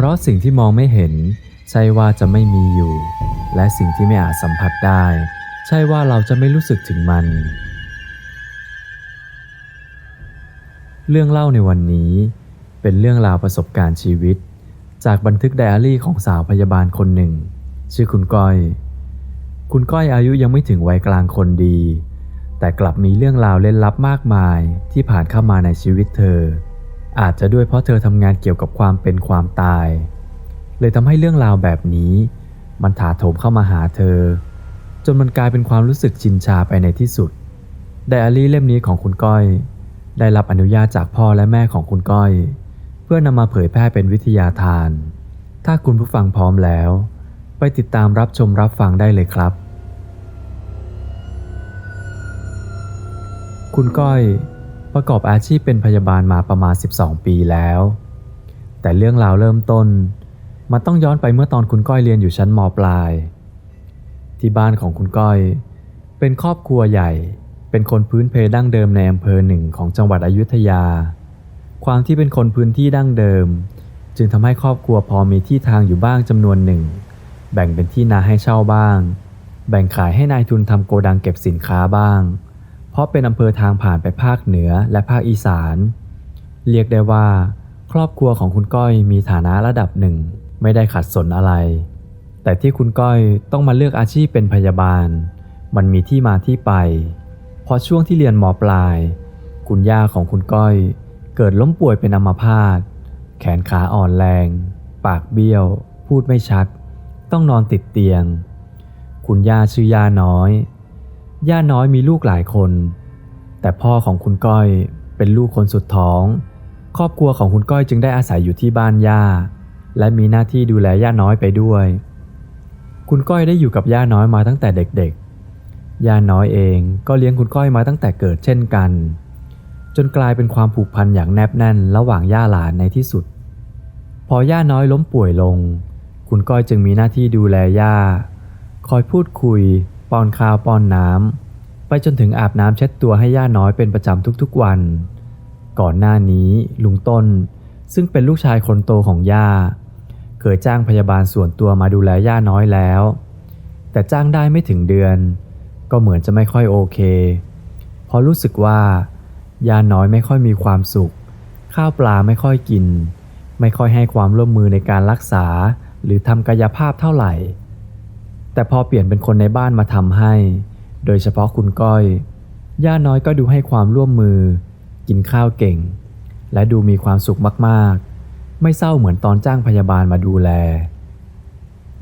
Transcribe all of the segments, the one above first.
เพราะสิ่งที่มองไม่เห็น ใช่ว่าจะไม่มีอยู่ และสิ่งที่ไม่อาจสัมผัสได้ ใช่ว่าเราจะไม่รู้สึกถึงมัน เรื่องเล่าในวันนี้ เป็นเรื่องราวประสบการณ์ชีวิต จากบันทึกไดอารี่ของสาวพยาบาลคนหนึ่ง ชื่อคุณก้อย คุณก้อยอายุยังไม่ถึงวัยกลางคนดี แต่กลับมีเรื่องราวเล่นลับมากมายที่ผ่านเข้ามาในชีวิตเธอ อาจจะด้วยเพราะเธอทำงานเกี่ยวกับความเป็นความตาย เลยทำให้เรื่องราวแบบนี้ มันถาโถมเข้ามาหาเธอ จนมันกลายเป็นความรู้สึกชินชาไปในที่สุดไดอารี่เล่มนี้ของคุณก้อย ได้รับอนุญาตจากพ่อและแม่ของคุณก้อย เพื่อนำมาเผยแพร่เป็นวิทยาทาน ถ้าคุณผู้ฟังพร้อมแล้ว ไปติดตามรับชมรับฟังได้เลยครับ คุณก้อย ประกอบอาชีพเป็นพยาบาลมาประมาณ 12 ปีแล้ว แต่เรื่องราวเริ่มต้น มันต้องย้อนไปเมื่อตอนคุณก้อยเรียนอยู่ชั้นมปลาย ที่บ้านของคุณก้อย เป็นครอบครัวใหญ่ เป็นคนพื้นเพดั้งเดิมในอำเภอหนึ่งของจังหวัดอยุธยา ความที่เป็นคนพื้นที่ดั้งเดิม จึงทำให้ครอบครัวพอมีที่ทางอยู่บ้างจำนวนหนึ่ง แบ่งเป็นที่นาให้เช่าบ้าง แบ่งขายให้นายทุนทำโกดังเก็บสินค้าบ้าง ราะเป็นอำเภอทางผ่านไปภาคเหนือและภาคอีสาน เรียกได้ว่า ครอบครัวของคุณก้อยมีฐานะระดับหนึ่ง ไม่ได้ขัดสนอะไร แต่ที่คุณก้อยต้องมาเลือกอาชีพเป็นพยาบาล มันมีที่มาที่ไปเพราะช่วงที่เรียนมปลาย คุณย่าของคุณก้อย เกิดล้มป่วยเป็นอัมพาตแขนขาอ่อนแรง ปากเบี้ยว พูดไม่ชัด ต้องนอนติดเตียง คุณย่าชื่อย่าน้อย ย่าน้อยมีลูกหลายคน แต่พ่อของคุณก้อยเป็นลูกคนสุดท้อง ครอบครัวของคุณก้อยจึงได้อาศัยอยู่ที่บ้านย่า และมีหน้าที่ดูแลย่าน้อยไปด้วย คุณก้อยได้อยู่กับย่าน้อยมาตั้งแต่เด็กๆ ย่าน้อยเองก็เลี้ยงคุณก้อยมาตั้งแต่เกิดเช่นกัน จนกลายเป็นความผูกพันอย่างแนบแน่นระหว่างย่าหลานในที่สุด พอย่าน้อยล้มป่วยลง คุณก้อยจึงมีหน้าที่ดูแลย่า คอยพูดคุย ป้อนข้าวป้อนน้ำ ไปจนถึงอาบน้ำเช็ดตัวให้ย่าน้อยเป็นประจำทุกๆวัน ก่อนหน้านี้ลุงต้น ซึ่งเป็นลูกชายคนโตของย่า เคยจ้างพยาบาลส่วนตัวมาดูแลย่าน้อยแล้ว แต่จ้างได้ไม่ถึงเดือน ก็เหมือนจะไม่ค่อยโอเคเพราะรู้สึกว่าย่าน้อยไม่ค่อยมีความสุข ข้าวปลาไม่ค่อยกิน ไม่ค่อยให้ความร่วมมือในการรักษาหรือทำกายภาพเท่าไหร่ แต่พอเปลี่ยนเป็นคนในบ้านมาทำให้ โดยเฉพาะคุณก้อย ย่าน้อยก็ดูให้ความร่วมมือ กินข้าวเก่ง และดูมีความสุขมากๆ ไม่เศร้าเหมือนตอนจ้างพยาบาลมาดูแล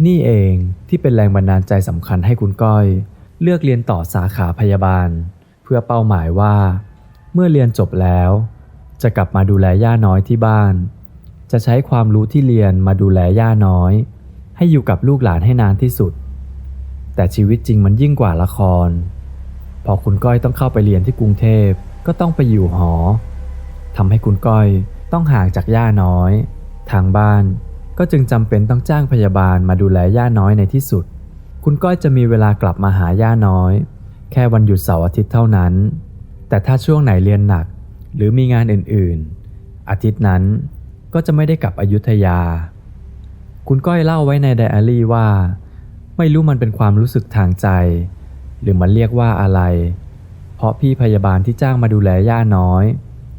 นี่เองที่เป็นแรงบันดาลใจสำคัญให้คุณก้อย เลือกเรียนต่อสาขาพยาบาล เพื่อเป้าหมายว่า เมื่อเรียนจบแล้ว จะกลับมาดูแลย่าน้อยที่บ้าน จะใช้ความรู้ที่เรียนมาดูแลย่าน้อย ให้อยู่กับลูกหลานให้นานที่สุด แต่ชีวิตจริงมันยิ่งกว่าละคร พอคุณก้อยต้องเข้าไปเรียนที่กรุงเทพก็ต้องไปอยู่หอทำให้คุณก้อยต้องห่างจากย่าน้อย ทางบ้านก็จึงจำเป็นต้องจ้างพยาบาลมาดูแลย่าน้อยในที่สุด คุณก้อยจะมีเวลากลับมาหาย่าน้อย แค่วันหยุดเสาร์อาทิตย์เท่านั้น แต่ถ้าช่วงไหนเรียนหนัก หรือมีงานอื่นๆ อาทิตย์นั้นก็จะไม่ได้กลับอยุธยา คุณก้อยเล่าไว้ในไดอารี่ว่า ไม่รู้มันเป็นความรู้สึกทางใจ หรือมันเรียกว่าอะไร เพราะพี่พยาบาลที่จ้างมาดูแลย่าน้อย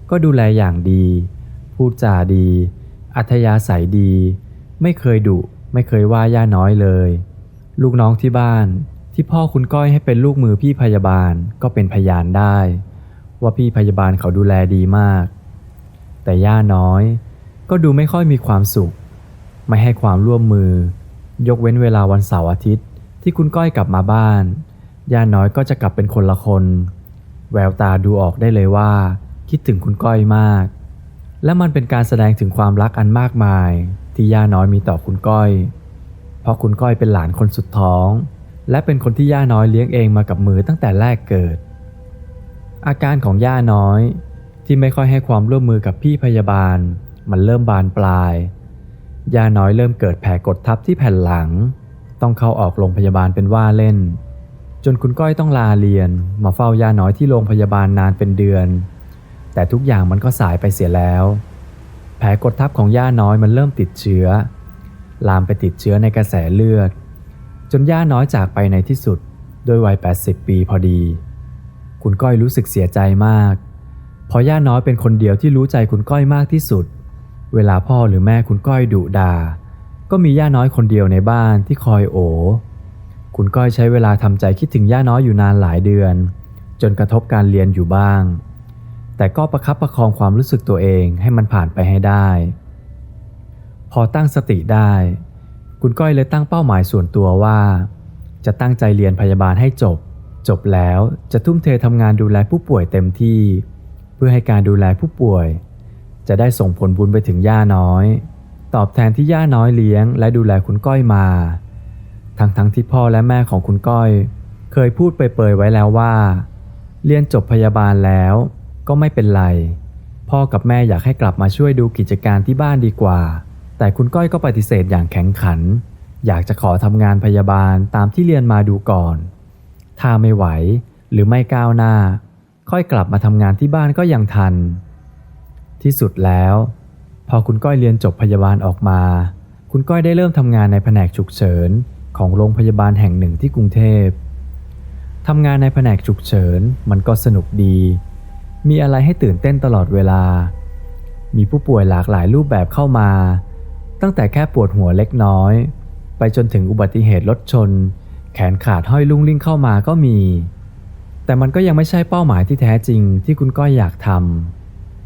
ก็ดูแลอย่างดี พูดจาดี อัธยาศัยดี ไม่เคยดุไม่เคยว่าย่าน้อยเลย ลูกน้องที่บ้านที่พ่อคุณก้อยให้เป็นลูกมือพี่พยาบาลก็เป็นพยานได้ ว่าพี่พยาบาลเขาดูแลดีมาก แต่ย่าน้อย ก็ดูไม่ค่อยมีความสุข ไม่ให้ความร่วมมือ ยกเว้นเวลาวันเสาร์อาทิตย์ ที่คุณก้อยกลับมาบ้าน ย่าน้อยก็จะกลับเป็นคนละคน แววตาดูออกได้เลยว่า คิดถึงคุณก้อยมาก และมันเป็นการแสดงถึงความรักอันมากมาย ที่ย่าน้อยมีต่อคุณก้อย เพราะคุณก้อยเป็นหลานคนสุดท้อง และเป็นคนที่ย่าน้อยเลี้ยงเองมากับมือตั้งแต่แรกเกิด อาการของย่าน้อยที่ไม่ค่อยให้ความร่วมมือกับพี่พยาบาล มันเริ่มบานปลาย ย่าน้อยเริ่มเกิดแผลกดทับที่แผ่นหลัง ต้องเข้าออกโรงพยาบาลเป็นว่าเล่น จนคุณก้อยต้องลาเรียน มาเฝ้าย่าน้อยที่โรงพยาบาลนานเป็นเดือน แต่ทุกอย่างมันก็สายไปเสียแล้ว แผลกดทับของย่าน้อยมันเริ่มติดเชื้อ ลามไปติดเชื้อในกระแสเลือด จนย่าน้อยจากไปในที่สุดด้วยวัย 80 ปีพอดี คุณก้อยรู้สึกเสียใจมาก เพราะย่าน้อยเป็นคนเดียวที่รู้ใจคุณก้อยมากที่สุด เวลาพ่อหรือแม่คุณก้อยดุดา่าก็มีย่าน้อยคนเดียวในบ้านที่คอยโอ คุณก้อยใช้เวลาทำใจคิดถึงย่าน้อยอยู่นานหลายเดือน จนกระทบการเรียนอยู่บ้าง แต่ก็ประคับประคองความรู้สึกตัวเองให้มันผ่านไปให้ได้ พอตั้งสติได้ คุณก้อยเลยตั้งเป้าหมายส่วนตัวว่า จะตั้งใจเรียนพยาบาลให้จบ จบแล้วจะทุ่มเททำงานดูแลผู้ป่วยเต็มที่ เพื่อให้การดูแลผู้ป่วย จะได้ส่งผลบุญไปถึงย่าน้อย ตอบแทนที่ย่าน้อยเลี้ยง และดูแลคุณก้อยมา ทั้งทั้งที่พ่อและแม่ของคุณก้อย เคยพูดเปรยๆไว้แล้วว่า เรียนจบพยาบาลแล้วก็ไม่เป็นไร พ่อกับแม่อยากให้กลับมาช่วยดูกิจการที่บ้านดีกว่า แต่คุณก้อยก็ปฏิเสธอย่างแข็งขัน อยากจะขอทำงานพยาบาลตามที่เรียนมาดูก่อน ถ้าไม่ไหวหรือไม่ก้าวหน้า ค่อยกลับมาทำงานที่บ้านก็ยังทัน ที่สุดแล้ว พอคุณก้อยเรียนจบพยาบาลออกมา คุณก้อยได้เริ่มทำงานในแผนกฉุกเฉินของโรงพยาบาลแห่งหนึ่งที่กรุงเทพทำงานในแผนกฉุกเฉินมันก็สนุกดี มีอะไรให้ตื่นเต้นตลอดเวลา มีผู้ป่วยหลากหลายรูปแบบเข้ามา ตั้งแต่แค่ปวดหัวเล็กน้อย ไปจนถึงอุบัติเหตุรถชน แขนขาดห้อยลุ่งลิ่งเข้ามาก็มี แต่มันก็ยังไม่ใช่เป้าหมายที่แท้จริงที่คุณก้อยอยากทำ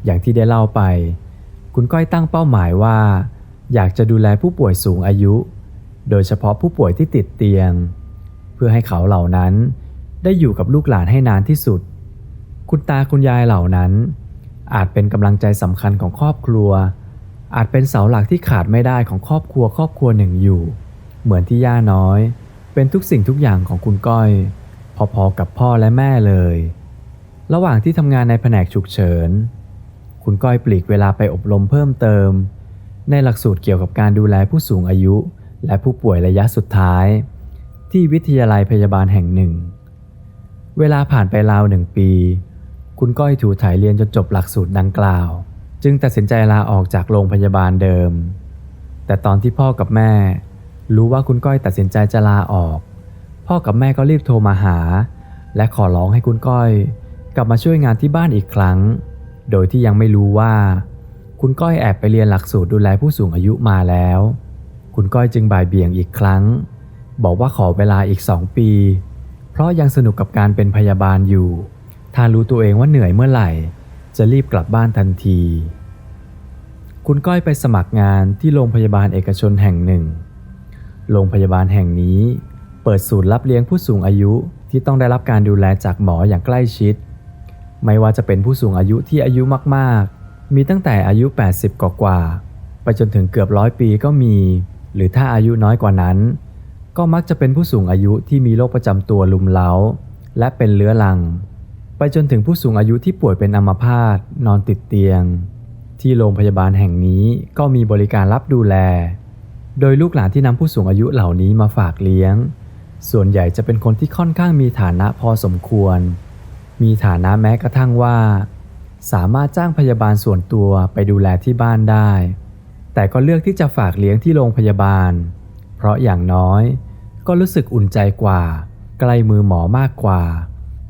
อย่างที่ได้เล่าไป คุณก้อยตั้งเป้าหมายว่า อยากจะดูแลผู้ป่วยสูงอายุ โดยเฉพาะผู้ป่วยที่ติดเตียง เพื่อให้เขาเหล่านั้น ได้อยู่กับลูกหลานให้นานที่สุด คุณตาคุณยายเหล่านั้น อาจเป็นกำลังใจสำคัญของครอบครัว อาจเป็นเสาหลักที่ขาดไม่ได้ของครอบครัวครอบครัวหนึ่งอยู่ เหมือนที่ย่าน้อย เป็นทุกสิ่งทุกอย่างของคุณก้อย พอๆกับพ่อและแม่เลย ระหว่างที่ทำงานในแผนกฉุกเฉิน คุณก้อยปลีกเวลาไปอบรมเพิ่มเติม ในหลักสูตรเกี่ยวกับการดูแลผู้สูงอายุ และผู้ป่วยระยะสุดท้าย ที่วิทยาลัยพยาบาลแห่งหนึ่ง เวลาผ่านไปราวหนึ่งปี คุณก้อยถูถ่ายเรียนจนจบหลักสูตรดังกล่าว จึงตัดสินใจลาออกจากโรงพยาบาลเดิม แต่ตอนที่พ่อกับแม่ รู้ว่าคุณก้อยตัดสินใจจะลาออก พ่อกับแม่ก็รีบโทรมาหา และขอร้องให้คุณก้อย กลับมาช่วยงานที่บ้านอีกครั้ง โดยที่ยังไม่รู้ว่า คุณก้อยแอบไปเรียนหลักสูตรดูแลผู้สูงอายุมาแล้ว คุณก้อยจึงบ่ายเบี่ยงอีกครั้ง บอกว่าขอเวลาอีกสองปี เพราะยังสนุกกับการเป็นพยาบาลอยู่ ถ้ารู้ตัวเองว่าเหนื่อยเมื่อไหร่ จะรีบกลับบ้านทันที คุณก้อยไปสมัครงานที่โรงพยาบาลเอกชนแห่งหนึ่ง โรงพยาบาลแห่งนี้ เปิดศูนย์รับเลี้ยงผู้สูงอายุที่ต้องได้รับการดูแลจากหมออย่างใกล้ชิด ไม่ว่าจะเป็นผู้สูงอายุที่อายุมากๆ มีตั้งแต่อายุ 80 กว่าๆไปจนถึงเกือบร้อยปีก็มี หรือถ้าอายุน้อยกว่านั้น ก็มักจะเป็นผู้สูงอายุที่มีโรคประจำตัวลุมเล้า และเป็นเลื้อรัง ไปจนถึงผู้สูงอายุที่ป่วยเป็นอัมพาตนอนติดเตียง ที่โรงพยาบาลแห่งนี้ก็มีบริการรับดูแล โดยลูกหลานที่นำผู้สูงอายุเหล่านี้มาฝากเลี้ยง ส่วนใหญ่จะเป็นคนที่ค่อนข้างมีฐานะพอสมควร มีฐานะแม้กระทั่งว่า สามารถจ้างพยาบาลส่วนตัวไปดูแลที่บ้านได้ แต่ก็เลือกที่จะฝากเลี้ยงที่โรงพยาบาล เพราะอย่างน้อย ก็รู้สึกอุ่นใจกว่า ใกล้มือหมอมากกว่า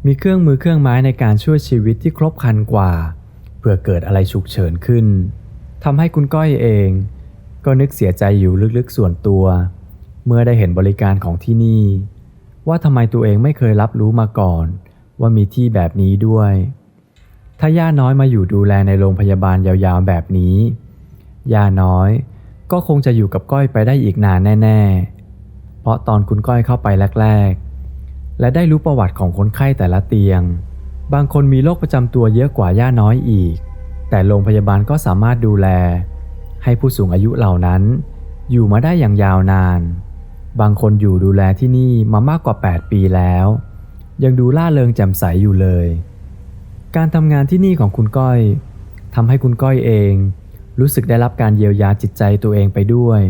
มีเครื่องมือเครื่องไม้ในการช่วยชีวิตที่ครบครันกว่า เพื่อเกิดอะไรฉุกเฉินขึ้นทำให้คุณก้อยเอง ก็นึกเสียใจอยู่ลึกๆส่วนตัว เมื่อได้เห็นบริการของที่นี่ ว่าทำไมตัวเองไม่เคยรับรู้มาก่อน ว่ามีที่แบบนี้ด้วย ถ้าย่าน้อยมาอยู่ดูแลในโรงพยาบาลยาวๆแบบนี้ ย่าน้อยก็คงจะอยู่กับก้อยไปได้อีกนานแน่ ๆ เพราะตอนคุณก้อยเข้าไปแรก ๆ และได้รู้ประวัติของคนไข้แต่ละเตียง บางคนมีโรคประจำตัวเยอะกว่าย่าน้อยอีก แต่โรงพยาบาลก็สามารถดูแล ให้ผู้สูงอายุเหล่านั้น อยู่มาได้อย่างยาวนาน บางคนอยู่ดูแลที่นี่มามากกว่า 8 ปีแล้ว ยังดูล่าเริงแจ่มใสอยู่เลย การทำงานที่นี่ของคุณก้อยทำให้คุณก้อยเอง รู้สึกได้รับการเยียวยาจิตใจตัวเองไปด้วย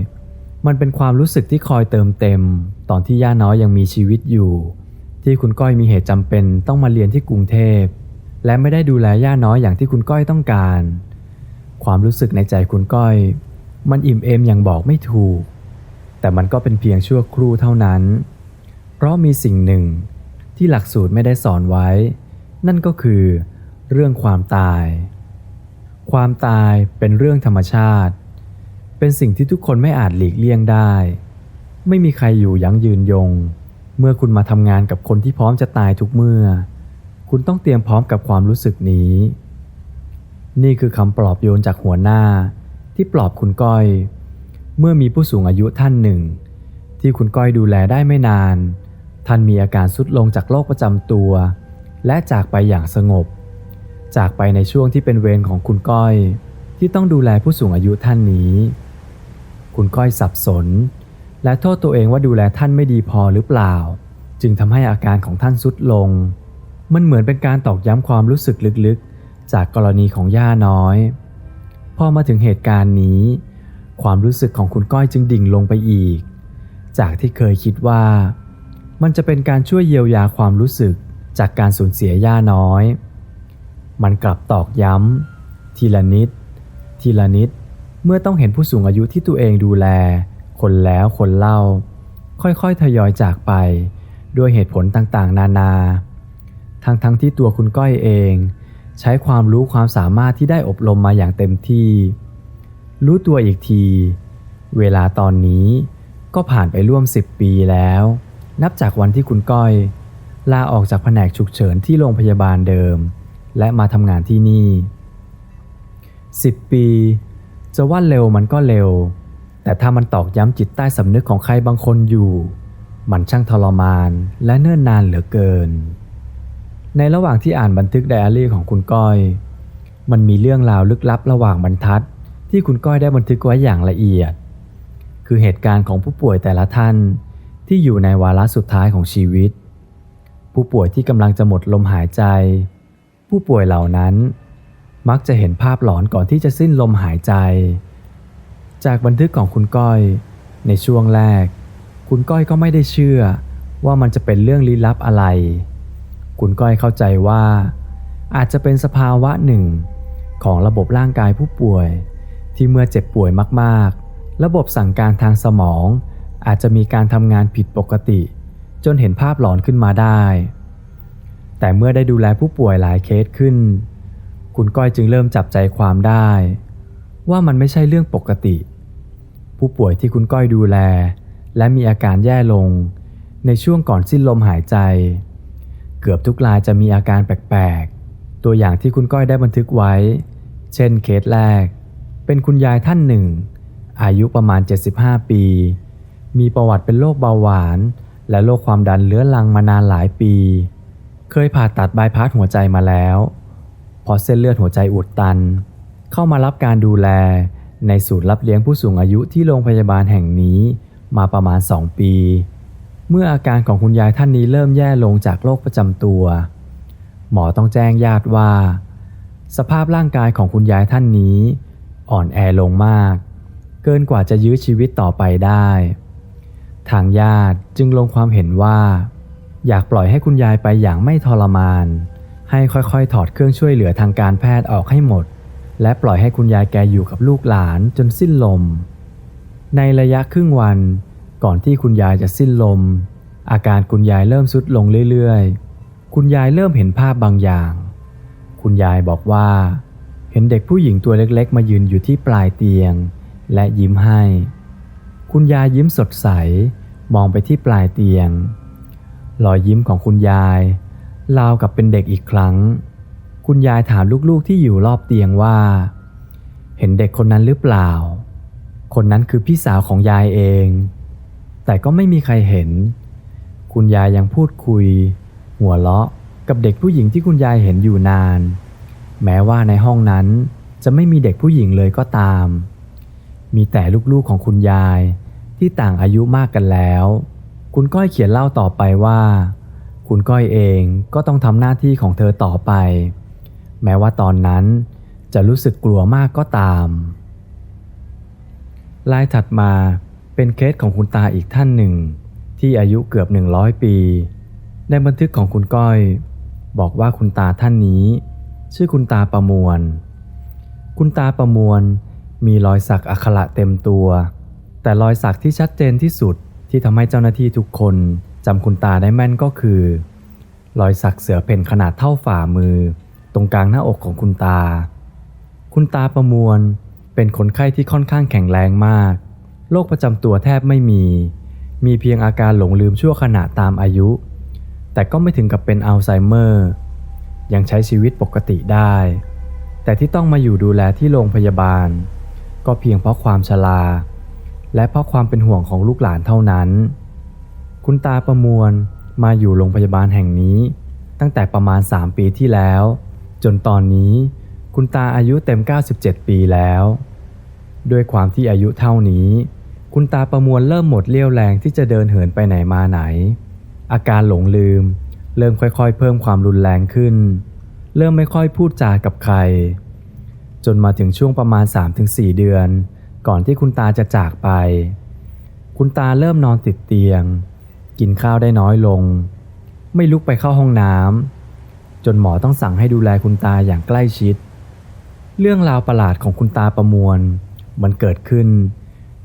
มันเป็นความรู้สึกที่คอยเติมเต็ม ตอนที่ย่าน้อยยังมีชีวิตอยู่ ที่คุณก้อยมีเหตุจำเป็นต้องมาเรียนที่กรุงเทพ และไม่ได้ดูแลย่าน้อยอย่างที่คุณก้อยต้องการ ความรู้สึกในใจคุณก้อย มันอิ่มเอมอย่างบอกไม่ถูก แต่มันก็เป็นเพียงชั่วครู่เท่านั้น เพราะมีสิ่งหนึ่ง ที่หลักสูตรไม่ได้สอนไว้ นั่นก็คือ เรื่องความตาย ความตายเป็นเรื่องธรรมชาติ เป็นสิ่งที่ทุกคนไม่อาจหลีกเลี่ยงได้ ไม่มีใครอยู่ยั้งยืนยง เมื่อคุณมาทำงานกับคนที่พร้อมจะตายทุกเมื่อ คุณต้องเตรียมพร้อมกับความรู้สึกนี้ นี่คือคำปลอบโยนจากหัวหน้า ที่ปลอบคุณก้อย เมื่อมีผู้สูงอายุท่านหนึ่ง ที่คุณก้อยดูแลได้ไม่นาน ท่านมีอาการสุดลงจากโรคประจำตัว และจากไปอย่างสงบ จากไปในช่วงที่เป็นเวรของคุณก้อย ที่ต้องดูแลผู้สูงอายุท่านนี้ คุณก้อยสับสน และโทษตัวเองว่าดูแลท่านไม่ดีพอหรือเปล่า จึงทำให้อาการของท่านสุดลง มันเหมือนเป็นการตอกย้ำความรู้สึกลึกๆ จากกรณีของย่าน้อย พอมาถึงเหตุการณ์นี้ ความรู้สึกของคุณก้อยจึงดิ่งลงไปอีก จากที่เคยคิดว่า มันจะเป็นการช่วยเยียวยาความรู้สึกจากการสูญเสียย่าน้อย มันกลับตอกย้ำ ทีละนิด ทีละนิด เมื่อต้องเห็นผู้สูงอายุที่ตัวเองดูแล คนแล้วคนเล่า ค่อยๆ ทยอยจากไป ด้วยเหตุผลต่างๆ นานา ทั้งๆทที่ตัวคุณก้อยเอง ใช้ความรู้ความสามารถที่ได้อบรมมาอย่างเต็มที่ รู้ตัวอีกที เวลาตอนนี้ก็ผ่านไปร่วม 10 ปีแล้ว นับจากวันที่คุณก้อย ลาออกจากแผนกฉุกเฉินที่โรงพยาบาลเดิม และมาทำงานที่นี่ 10 ปี จะว่าเร็วมันก็เร็ว แต่ถ้ามันตอกย้ำจิตใต้สำนึกของใครบางคนอยู่ มันช่างทรมานและเนิ่นนานเหลือเกิน ในระหว่างที่อ่านบันทึกไดอารี่ของคุณก้อย มันมีเรื่องราวลึกลับระหว่างบรรทัด ที่คุณก้อยได้บันทึกไว้อย่างละเอียด คือเหตุการณ์ของผู้ป่วยแต่ละท่าน ที่อยู่ในวาระสุดท้ายของชีวิต ผู้ป่วยที่กำลังจะหมดลมหายใจ ผู้ป่วยเหล่านั้น มักจะเห็นภาพหลอนก่อนที่จะสิ้นลมหายใจ จากบันทึกของคุณก้อย ในช่วงแรก คุณก้อยก็ไม่ได้เชื่อว่ามันจะเป็นเรื่องลี้ลับอะไร คุณก้อยเข้าใจว่า อาจจะเป็นสภาวะหนึ่ง ของระบบร่างกายผู้ป่วย ที่เมื่อเจ็บป่วยมากๆ ระบบสั่งการทางสมอง อาจจะมีการทำงานผิดปกติ จนเห็นภาพหลอนขึ้นมาได้ แต่เมื่อได้ดูแลผู้ป่วยหลายเคสขึ้น คุณก้อยจึงเริ่มจับใจความได้ ว่ามันไม่ใช่เรื่องปกติ ผู้ป่วยที่คุณก้อยดูแล และมีอาการแย่ลง ในช่วงก่อนสิ้นลมหายใจ เกือบทุกรายจะมีอาการแปลกๆ ตัวอย่างที่คุณก้อยได้บันทึกไว้ เช่นเคสแรก เป็นคุณยายท่านหนึ่ง อายุประมาณ 75 ปี มีประวัติเป็นโรคเบาหวาน และโรคความดันเลื้อรังมานานหลายปี เคยผ่าตัดบายพาสหัวใจมาแล้วพอเส้นเลือดหัวใจอุดตัน เข้ามารับการดูแล ในศูนย์รับเลี้ยงผู้สูงอายุที่โรงพยาบาลแห่งนี้มาประมาณ 2 ปี เมื่ออาการของคุณยายท่านนี้เริ่มแย่ลงจากโรคประจำตัว หมอต้องแจ้งญาติว่า สภาพร่างกายของคุณยายท่านนี้ อ่อนแอลงมาก เกินกว่าจะยื้อชีวิตต่อไปได้ ทางญาติจึงลงความเห็นว่า อยากปล่อยให้คุณยายไปอย่างไม่ทรมาน ให้ค่อยๆ ถอดเครื่องช่วยเหลือทางการแพทย์ออกให้หมด และปล่อยให้คุณยายแกอยู่กับลูกหลานจนสิ้นลม ในระยะครึ่งวันก่อนที่คุณยายจะสิ้นลม อาการคุณยายเริ่มทรุดลงเรื่อยๆ คุณยายเริ่มเห็นภาพบางอย่าง คุณยายบอกว่า เห็นเด็กผู้หญิงตัวเล็กๆ มายืนอยู่ที่ปลายเตียง และยิ้มให้ คุณยายยิ้มสดใสมองไปที่ปลายเตียง รอยยิ้มของคุณยายราวกับเป็นเด็กอีกครั้ง คุณยายถามลูกๆที่อยู่รอบเตียงว่า เห็นเด็กคนนั้นหรือเปล่า คนนั้นคือพี่สาวของยายเอง แต่ก็ไม่มีใครเห็น คุณยายยังพูดคุย หัวเราะกับเด็กผู้หญิงที่คุณยายเห็นอยู่นาน แม้ว่าในห้องนั้นจะไม่มีเด็กผู้หญิงเลยก็ตาม มีแต่ลูกๆของคุณยาย ที่ต่างอายุมากกันแล้ว คุณก้อยเขียนเล่าต่อไปว่า คุณก้อยเองก็ต้องทำหน้าที่ของเธอต่อไป แม้ว่าตอนนั้นจะรู้สึกกลัวมากก็ตามลายถัดมาเป็นเคสของคุณตาอีกท่านหนึ่ง ที่อายุเกือบ 100 ปี ในบันทึกของคุณก้อย บอกว่าคุณตาท่านนี้ ชื่อคุณตาประมวล คุณตาประมวลมีรอยสักอักขระเต็มตัว แต่รอยสักที่ชัดเจนที่สุดที่ทำให้เจ้าหน้าที่ทุกคนจำคุณตาได้แม่นก็คือ รอยสักเสือเพ่นขนาดเท่าฝ่ามือ ตรงกลางหน้าอกของคุณตา คุณตาประมวลเป็นคนไข้ที่ค่อนข้างแข็งแรงมาก โรคประจำตัวแทบไม่มี มีเพียงอาการหลงลืมชั่วขณะตามอายุ แต่ก็ไม่ถึงกับเป็นอัลไซเมอร์ ยังใช้ชีวิตปกติได้ แต่ที่ต้องมาอยู่ดูแลที่โรงพยาบาล ก็เพียงเพราะความชรา และเพราะความเป็นห่วงของลูกหลานเท่านั้น คุณตาประมวลมาอยู่โรงพยาบาลแห่งนี้ ตั้งแต่ประมาณ 3 ปีที่แล้ว จนตอนนี้คุณตาอายุเต็ม 97 ปีแล้ว ด้วยความที่อายุเท่านี้ คุณตาประมวลเริ่มหมดเรี่ยวแรงที่จะเดินเหินไปไหนมาไหน อาการหลงลืม เริ่มค่อยๆ เพิ่มความรุนแรงขึ้น เริ่มไม่ค่อยพูดจากับใคร จนมาถึงช่วงประมาณ 3-4 เดือน ก่อนที่คุณตาจะจากไป คุณตาเริ่มนอนติดเตียง กินข้าวได้น้อยลง ไม่ลุกไปเข้าห้องน้ำจนหมอต้องสั่งให้ดูแลคุณตาอย่างใกล้ชิด เรื่องราวประหลาดของคุณตาประมวล มันเกิดขึ้น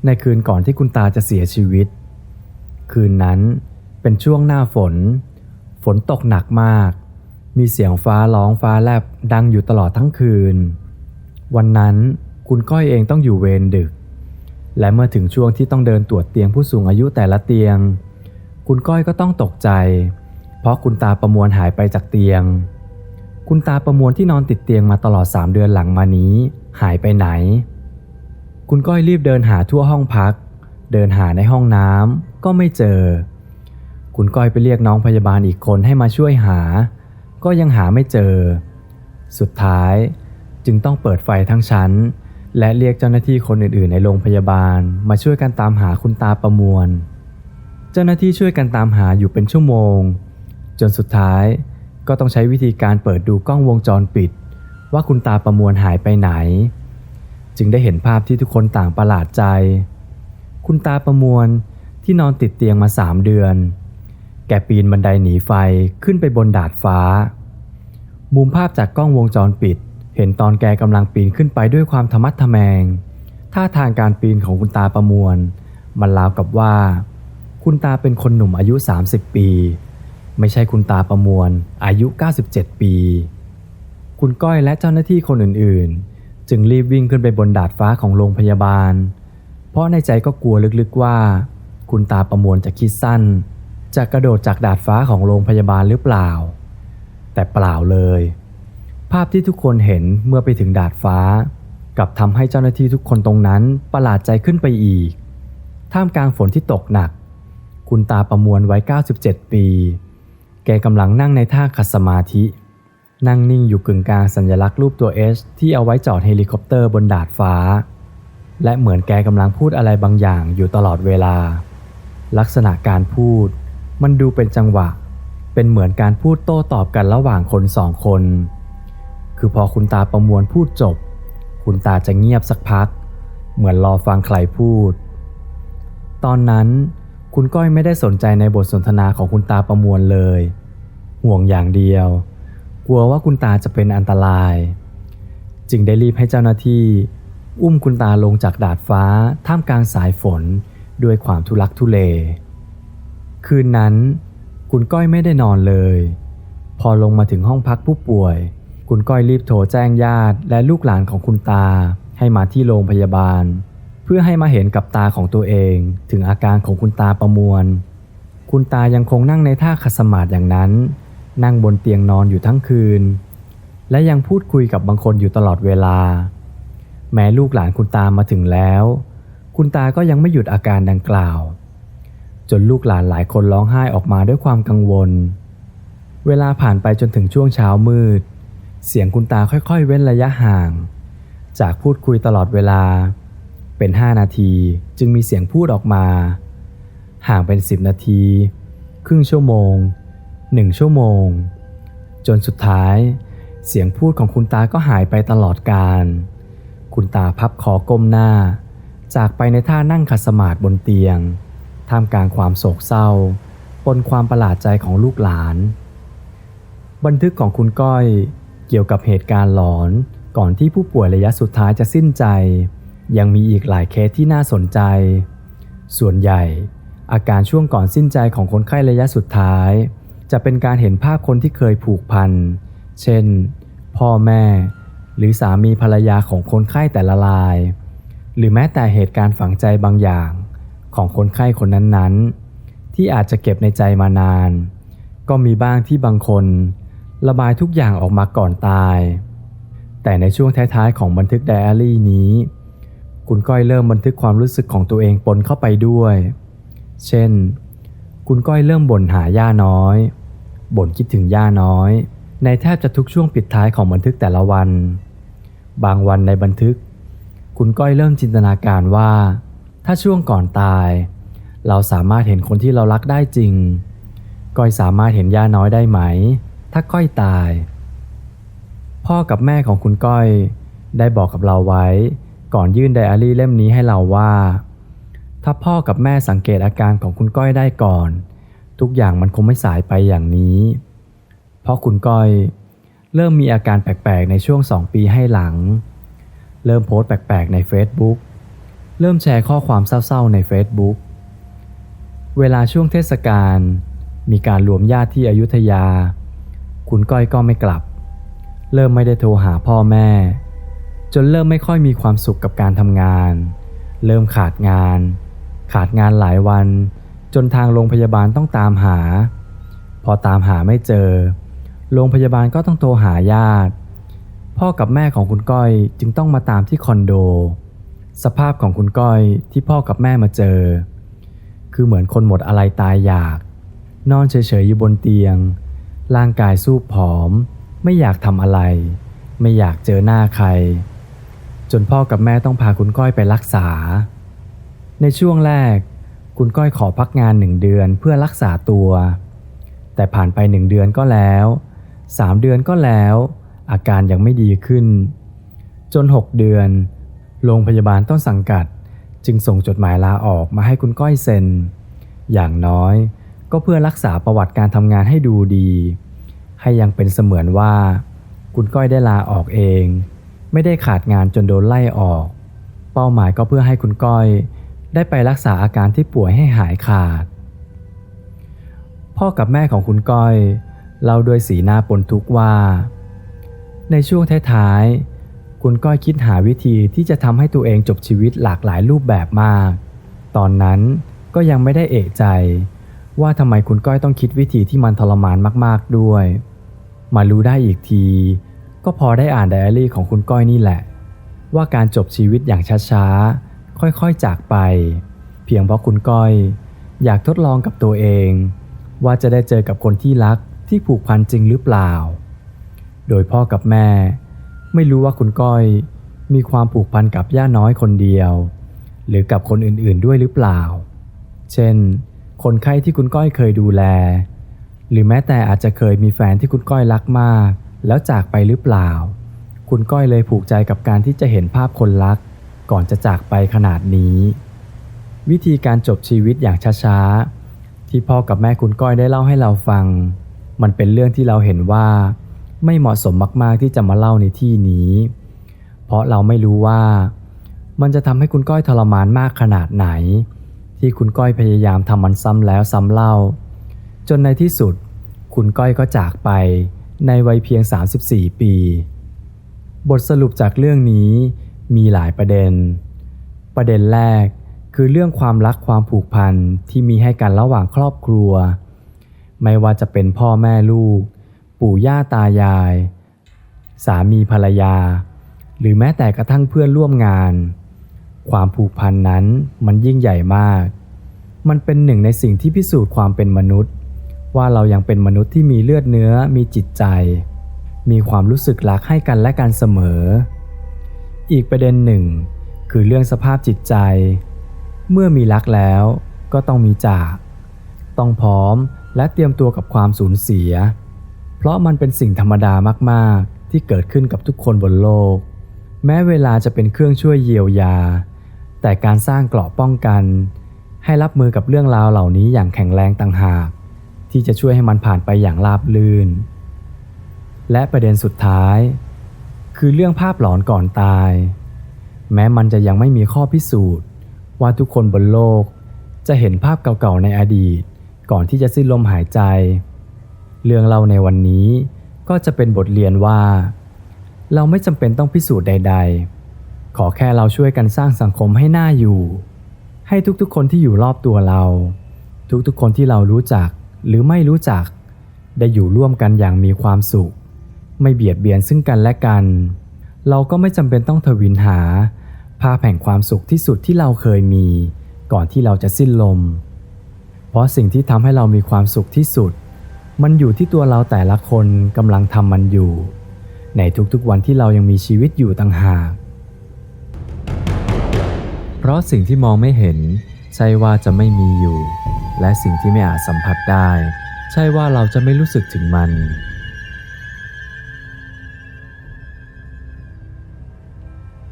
ในคืนก่อนที่คุณตาจะเสียชีวิต คืนนั้นเป็นช่วงหน้าฝน ฝนตกหนักมาก มีเสียงฟ้าร้องฟ้าแลบดังอยู่ตลอดทั้งคืน วันนั้น คุณก้อยเองต้องอยู่เวรดึก และเมื่อถึงช่วงที่ต้องเดินตรวจเตียงผู้สูงอายุแต่ละเตียง คุณก้อยก็ต้องตกใจ เพราะคุณตาประมวลหายไปจากเตียง คุณตาประมวลที่นอนติดเตียงมาตลอด 3 เดือนหลังมานี้ หายไปไหน คุณก้อยรีบเดินหาทั่วห้องพัก เดินหาในห้องน้ำก็ไม่เจอ คุณก้อยไปเรียกน้องพยาบาลอีกคนให้มาช่วยหา ก็ยังหาไม่เจอ สุดท้ายจึงต้องเปิดไฟทั้งชั้น และเรียกเจ้าหน้าที่คนอื่นๆ ในโรงพยาบาล มาช่วยกันตามหาคุณตาประมวล เจ้าหน้าที่ช่วยกันตามหาอยู่เป็นชั่วโมง จนสุดท้ายก็ต้องใช้วิธีการเปิดดูกล้องวงจรปิด ว่าคุณตาประมวลหายไปไหน จึงได้เห็นภาพที่ทุกคนต่างประหลาดใจ คุณตาประมวลที่นอนติดเตียงมาสามเดือน แกปีนบันไดหนีไฟขึ้นไปบนดาดฟ้า มุมภาพจากกล้องวงจรปิด เห็นตอนแกกำลังปีนขึ้นไปด้วยความธรรมัดทะแมง ท่าทางการปีนของคุณตาประมวล มันราวกับว่า คุณตาเป็นคนหนุ่มอายุ 30 ปี ไม่ใช่คุณตาประมวล อายุ 97 ปี คุณก้อยและเจ้าหน้าที่คนอื่นๆ จึงรีบวิ่งขึ้นไปบนดาดฟ้าของโรงพยาบาล เพราะในใจก็กลัวลึกๆว่า คุณตาประมวลจะคิดสั้น จะกระโดดจากดาดฟ้าของโรงพยาบาลหรือเปล่า แต่เปล่าเลย ภาพที่ทุกคนเห็นเมื่อไปถึงดาดฟ้า กับทำให้เจ้าหน้าที่ทุกคนตรงนั้นประหลาดใจขึ้นไปอีก ท่ามกลางฝนที่ตกหนัก คุณตาประมวลไว้ 97 ปี แกกำลังนั่งในท่าขัดสมาธิ นั่งนิ่งอยู่กึ่งกลางสัญลักษณ์รูปตัว H ที่เอาไว้จอดเฮลิคอปเตอร์บนดาดฟ้า และเหมือนแกกำลังพูดอะไรบางอย่างอยู่ตลอดเวลา ลักษณะการพูด มันดูเป็นจังหวะ เป็นเหมือนการพูดโต้ตอบกันระหว่างคนสองคน คือพอคุณตาประมวลพูดจบ คุณตาจะเงียบสักพัก เหมือนรอฟังใครพูด ตอนนั้นคุณก้อยไม่ได้สนใจในบทสนทนาของคุณตาประมวลเลย ห่วงอย่างเดียว กลัวว่าคุณตาจะเป็นอันตราย จึงได้รีบให้เจ้าหน้าที่ อุ้มคุณตาลงจากดาดฟ้าท่ามกลางสายฝนด้วยความทุลักทุเล คืนนั้น คุณก้อยไม่ได้นอนเลย พอลงมาถึงห้องพักผู้ป่วย คุณก้อยรีบโทรแจ้งญาติและลูกหลานของคุณตา ให้มาที่โรงพยาบาล เพื่อให้มาเห็นกับตาของตัวเอง ถึงอาการของคุณตาประมวล คุณตายังคงนั่งในท่าขัดสมาธิอย่างนั้น นั่งบนเตียงนอนอยู่ทั้งคืน และยังพูดคุยกับบางคนอยู่ตลอดเวลา แม้ลูกหลานคุณตามาถึงแล้ว คุณตาก็ยังไม่หยุดอาการดังกล่าว จนลูกหลานหลายคนร้องไห้ออกมาด้วยความกังวล เวลาผ่านไปจนถึงช่วงเช้ามืด เสียงคุณตาค่อยๆ เว้นระยะห่าง จากพูดคุยตลอดเวลา เป็น 5 นาทีจึงมีเสียงพูดออกมา ห่างเป็น 10 นาที ครึ่งชั่วโมง 1 ชั่วโมง จนสุดท้าย เสียงพูดของคุณตาก็หายไปตลอดการ คุณตาพับคอก้มหน้า จากไปในท่านั่งขัดสมาธิบนเตียง ท่ามกลางความโศกเศร้าปนความประหลาดใจของลูกหลาน บันทึกของคุณก้อย เกี่ยวกับเหตุการณ์หลอน ก่อนที่ผู้ป่วยระยะสุดท้ายจะสิ้นใจ ยังมีอีกหลายเคสที่น่าสนใจ ส่วนใหญ่ อาการช่วงก่อนสิ้นใจของคนไข้ระยะสุดท้าย จะเป็นการเห็นภาพคนที่เคยผูกพัน เช่น พ่อแม่ หรือสามีภรรยาของคนไข้แต่ละราย หรือแม้แต่เหตุการณ์ฝังใจบางอย่าง ของคนไข้คนนั้นๆ ที่อาจจะเก็บในใจมานาน ก็มีบ้างที่บางคน ระบายทุกอย่างออกมาก่อนตาย แต่ในช่วงท้ายๆของบันทึกไดอารี่นี้ คุณก้อยเริ่มบันทึกความรู้สึกของตัวเองปนเข้าไปด้วย เช่น คุณก้อยเริ่มบ่นหาย่าน้อย บ่นคิดถึงย่าน้อย ในแทบจะทุกช่วงปิดท้ายของบันทึกแต่ละวัน บางวันในบันทึก คุณก้อยเริ่มจินตนาการว่า ถ้าช่วงก่อนตาย เราสามารถเห็นคนที่เรารักได้จริง ก้อยสามารถเห็นย่าน้อยได้ไหม ถ้าก้อยตาย พ่อกับแม่ของคุณก้อยได้บอกกับเราไว้ ก่อนยื่นไดอารี่เล่มนี้ให้เราว่า ถ้าพ่อกับแม่สังเกตอาการของคุณก้อยได้ก่อน ทุกอย่างมันคงไม่สายไปอย่างนี้ เพราะคุณก้อยเริ่มมีอาการแปลกๆ ในช่วงสองปีให้หลัง เริ่มโพสต์แปลกๆ ใน Facebook เริ่มแชร์ข้อความเศร้าๆ ใน Facebook เวลาช่วงเทศกาลมีการรวมญาติที่อยุธยา คุณก้อยก็ไม่กลับ เริ่มไม่ได้โทรหาพ่อแม่ จนเริ่มไม่ค่อยมีความสุขกับการทำงาน เริ่มขาดงาน ขาดงานหลายวัน จนทางโรงพยาบาลต้องตามหา พอตามหาไม่เจอ โรงพยาบาลก็ต้องโทรหาญาติ พ่อกับแม่ของคุณก้อยจึงต้องมาตามที่คอนโด สภาพของคุณก้อยที่พ่อกับแม่มาเจอ คือเหมือนคนหมดอะไรตายอยาก นอนเฉยๆอยู่บนเตียง ร่างกายสู้ผอม ไม่อยากทำอะไร ไม่อยากเจอหน้าใคร จนพ่อกับแม่ต้องพาคุณก้อยไปรักษา ในช่วงแรก คุณก้อยขอพักงานหนึ่งเดือนเพื่อรักษาตัว แต่ผ่านไปหนึ่งเดือนก็แล้วสามเดือนก็แล้ว อาการยังไม่ดีขึ้น จนหกเดือน โรงพยาบาลต้นสังกัด จึงส่งจดหมายลาออกมาให้คุณก้อยเซ็น อย่างน้อย ก็เพื่อรักษาประวัติการทำงานให้ดูดี ให้ยังเป็นเสมือนว่า คุณก้อยได้ลาออกเอง ไม่ได้ขาดงานจนโดนไล่ออก เป้าหมายก็เพื่อให้คุณก้อยได้ไปรักษาอาการที่ป่วยให้หายขาด พ่อกับแม่ของคุณก้อยเล่าด้วยสีหน้าปนทุกข์ว่า ในช่วงท้ายๆ คุณก้อยคิดหาวิธีที่จะทำให้ตัวเองจบชีวิตหลากหลายรูปแบบมาก ตอนนั้นก็ยังไม่ได้เอะใจ ว่าทำไมคุณก้อยต้องคิดวิธีที่มันทรมานมากๆด้วย มารู้ได้อีกที ก็พอได้อ่านไดอารี่ของคุณก้อยนี่แหละ ว่าการจบชีวิตอย่างช้าๆ ค่อยๆจากไป เพียงเพราะคุณก้อย อยากทดลองกับตัวเอง ว่าจะได้เจอกับคนที่รักที่ผูกพันจริงหรือเปล่า โดยพ่อกับแม่ ไม่รู้ว่าคุณก้อย มีความผูกพันกับย่าน้อยคนเดียว หรือกับคนอื่นๆด้วยหรือเปล่า เช่น คนไข้ที่คุณก้อยเคยดูแล หรือแม้แต่อาจจะเคยมีแฟนที่คุณก้อยรักมาก แล้วจากไปหรือเปล่า คุณก้อยเลยผูกใจกับการที่จะเห็นภาพคนรัก ก่อนจะจากไปขนาดนี้ วิธีการจบชีวิตอย่างช้าๆที่พ่อกับแม่คุณก้อยได้เล่าให้เราฟัง มันเป็นเรื่องที่เราเห็นว่า ไม่เหมาะสมมากๆที่จะมาเล่าในที่นี้ เพราะเราไม่รู้ว่า มันจะทำให้คุณก้อยทรมานมากขนาดไหน ที่คุณก้อยพยายามทำมันซ้ำแล้วซ้ำเล่า จนในที่สุด คุณก้อยก็จากไปในวัยเพียง 34 ปี บทสรุปจากเรื่องนี้มีหลายประเด็น ประเด็นแรกคือเรื่องความรักความผูกพันที่มีให้กันระหว่างครอบครัว ไม่ว่าจะเป็นพ่อแม่ลูก ปู่ย่าตายาย สามีภรรยา หรือแม้แต่กระทั่งเพื่อนร่วมงาน ความผูกพันนั้นมันยิ่งใหญ่มาก มันเป็นหนึ่งในสิ่งที่พิสูจน์ความเป็นมนุษย์ ว่าเรายังเป็นมนุษย์ที่มีเลือดเนื้อมีจิตใจ มีความรู้สึกรักให้กันและกันเสมอ อีกประเด็นหนึ่ง คือเรื่องสภาพจิตใจ เมื่อมีรักแล้วก็ต้องมีจาก ต้องพร้อมและเตรียมตัวกับความสูญเสีย เพราะมันเป็นสิ่งธรรมดามาก ๆ ที่เกิดขึ้นกับทุกคนบนโลก แม้เวลาจะเป็นเครื่องช่วยเยียวยา แต่การสร้างเกราะป้องกัน ให้รับมือกับเรื่องราวเหล่านี้อย่างแข็งแรงต่างหาก ที่จะช่วยให้มันผ่านไปอย่างราบรื่น และประเด็นสุดท้าย คือเรื่องภาพหลอนก่อนตาย แม้มันจะยังไม่มีข้อพิสูจน์ ว่าทุกคนบนโลก จะเห็นภาพเก่าๆในอดีต ก่อนที่จะสิ้นลมหายใจ เรื่องเราในวันนี้ก็จะเป็นบทเรียนว่า เราไม่จำเป็นต้องพิสูจน์ใด ๆ ขอแค่เราช่วยกันสร้างสังคมให้น่าอยู่ ให้ทุกๆคนที่อยู่รอบตัวเรา ทุกๆคนที่เรารู้จักหรือไม่รู้จัก ได้อยู่ร่วมกันอย่างมีความสุข ไม่เบียดเบียนซึ่งกันและกัน เราก็ไม่จำเป็นต้องทวินหา ภาพแห่งความสุขที่สุดที่เราเคยมี ก่อนที่เราจะสิ้นลม เพราะสิ่งที่ทำให้เรามีความสุขที่สุด มันอยู่ที่ตัวเราแต่ละคนกำลังทำมันอยู่ ในทุกๆวันที่เรายังมีชีวิตอยู่ต่างหาก ราะสิ่งที่มองไม่เห็น ใช่ว่าจะไม่มีอยู่ และสิ่งที่ไม่อาจสัมผัสได้ ใช่ว่าเราจะไม่รู้สึกถึงมัน